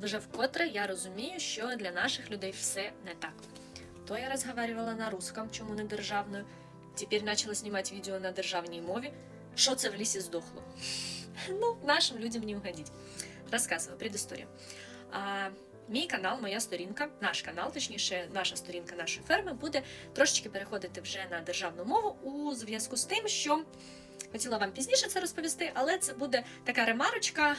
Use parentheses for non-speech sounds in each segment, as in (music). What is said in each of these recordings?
Вже вкотре я розумію, що для наших людей все не так. То я розговаривала на русском, чому не державною. Тепер почала знімати відео на державній мові. Що це в лісі здохло? (laughs) Ну, нашим людям не угодить. Розказую предісторію. А, мій канал, моя сторінка, наш канал, точніше, наша сторінка нашої ферми, буде трошечки переходити вже на державну мову у зв'язку з тим, що хотіла вам пізніше це розповісти, але це буде така ремарочка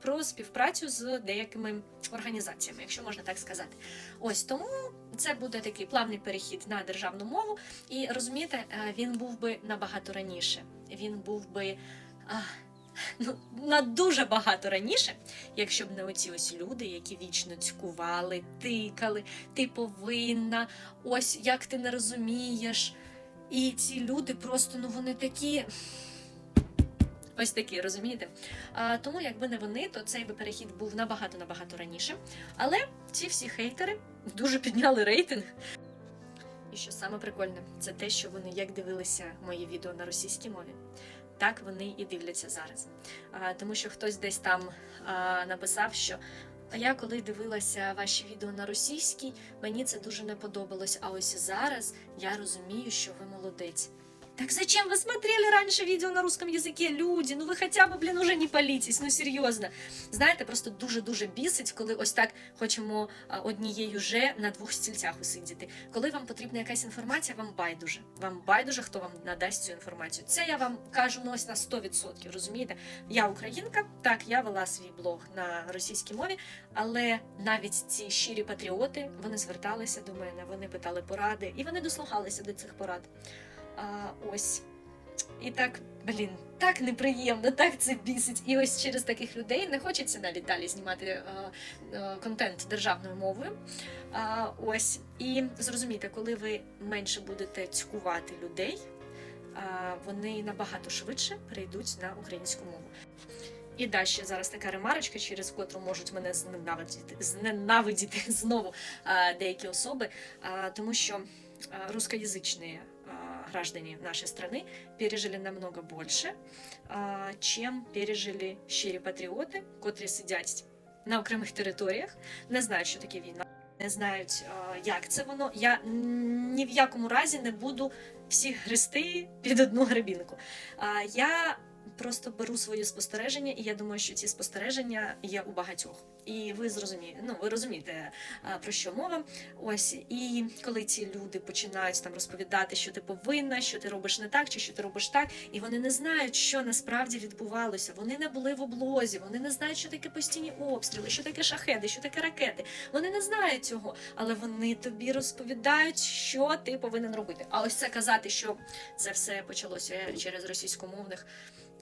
про співпрацю з деякими організаціями, якщо можна так сказати. Ось тому це буде такий плавний перехід на державну мову. І розумієте, е, він був би набагато раніше. Він був би. Ну, на дуже багато раніше, якщо б не оці ось люди, які вічно цькували, тикали, ти повинна, ось як ти не розумієш. І ці люди просто ну вони такі. Ось такі, розумієте? А, тому, якби не вони, то цей би перехід був набагато набагато раніше. Але ці всі хейтери дуже підняли рейтинг. І що саме прикольне, це те, що вони як дивилися мої відео на російській мові, так вони і дивляться зараз. А, тому що хтось десь там а, написав, що а я коли дивилася ваші відео на російській, мені це дуже не подобалось. А ось зараз я розумію, що ви молодець. Так зачем вы смотрели раньше видео на русском языке, люди? Ну ви хоча б, блін, уже не палітесь, ну серйозно. Знаєте, просто дуже-дуже бісить, коли ось так хочемо однією же на двох стільцях усидіти. Коли вам потрібна якась інформація, вам байдуже. Вам байдуже, хто вам надасть цю інформацію. Це я вам кажу ну, ось на 100%, розумієте? Я українка, так, я вела свій блог на російській мові, але навіть ці щирі патріоти вони зверталися до мене, вони питали поради, і вони дослухалися до цих порад. А, ось. І так, блін, так неприємно, так це бісить. І ось через таких людей не хочеться навіть далі знімати е, е, контент державною мовою. А, ось. І зрозумійте, коли ви менше будете цькувати людей, а, вони набагато швидше перейдуть на українську мову. І далі зараз така ремарочка, через котру можуть мене зненавидіти, зненавидіти (laughs) знову а, деякі особи, а, тому що а, русскоязичні а, граждане нашей страны пережили намного больше, чем пережили щирі патріоти, котрі сидять на окремих територіях, не знають, що таке війна, не знають, як це воно. Я ні в якому разі не буду всіх грести під одну гребінку. Я просто беру свої спостереження, і я думаю, що ці спостереження є у багатьох. І ви зрозумієте, ну ви розумієте про що мова. Ось і коли ці люди починають там розповідати, що ти повинна, що ти робиш не так, чи що ти робиш так, і вони не знають, що насправді відбувалося. Вони не були в облозі, вони не знають, що таке постійні обстріли, що таке шахеди, що таке ракети. Вони не знають цього, але вони тобі розповідають, що ти повинен робити. А ось це казати, що це все почалося через російськомовних.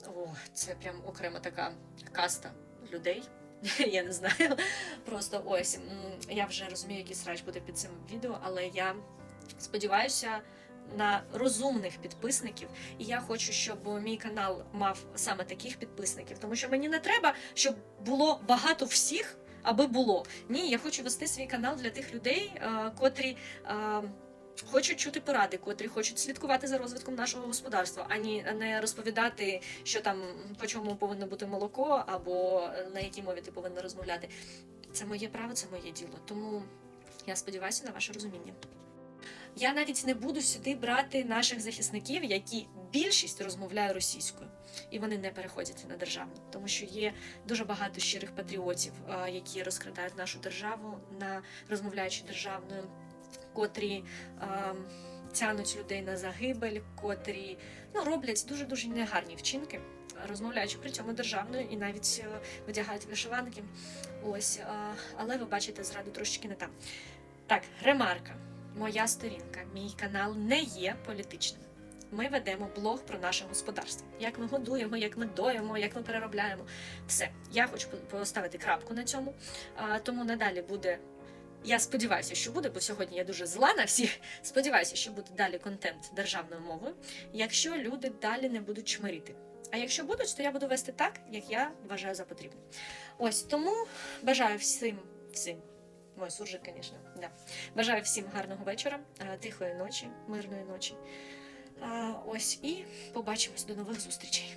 О, це прям окрема така каста людей. (laughs) Я не знаю. Просто ось я вже розумію, який срач буде під цим відео, але я сподіваюся на розумних підписників. І я хочу, щоб мій канал мав саме таких підписників, тому що мені не треба, щоб було багато всіх. Аби було ні, я хочу вести свій канал для тих людей, е, котрі е, хочуть чути поради, котрі хочуть слідкувати за розвитком нашого господарства, ані не розповідати, що там по чому повинно бути молоко, або на якій мові ти повинна розмовляти. Це моє право, це моє діло. Тому я сподіваюся на ваше розуміння. Я навіть не буду сюди брати наших захисників, які більшість розмовляє російською, і вони не переходять на державну, тому що є дуже багато щирих патріотів, які розкрадають нашу державу на розмовляючи державною, котрі а, тянуть людей на загибель, котрі ну, роблять дуже дуже негарні вчинки. Розмовляючи при цьому державною і навіть е, видягають вишиванки. Ось, а, але ви бачите зраду трошечки не там. Так, ремарка. Моя сторінка, мій канал не є політичним. Ми ведемо блог про наше господарство. Як ми годуємо, як ми доїмо, як ми переробляємо. Все. Я хочу поставити крапку на цьому. Тому надалі буде. Я сподіваюся, що буде, бо сьогодні я дуже зла на всіх. Сподіваюся, що буде далі контент державною мовою, якщо люди далі не будуть чмирити. А якщо будуть, то я буду вести так, як я вважаю за потрібне. Ось тому бажаю всім всім. Мой суржик, звісно, да. Бажаю всім гарного вечора, е, тихої ночі, мирної ночі. Ось і побачимось до нових зустрічей.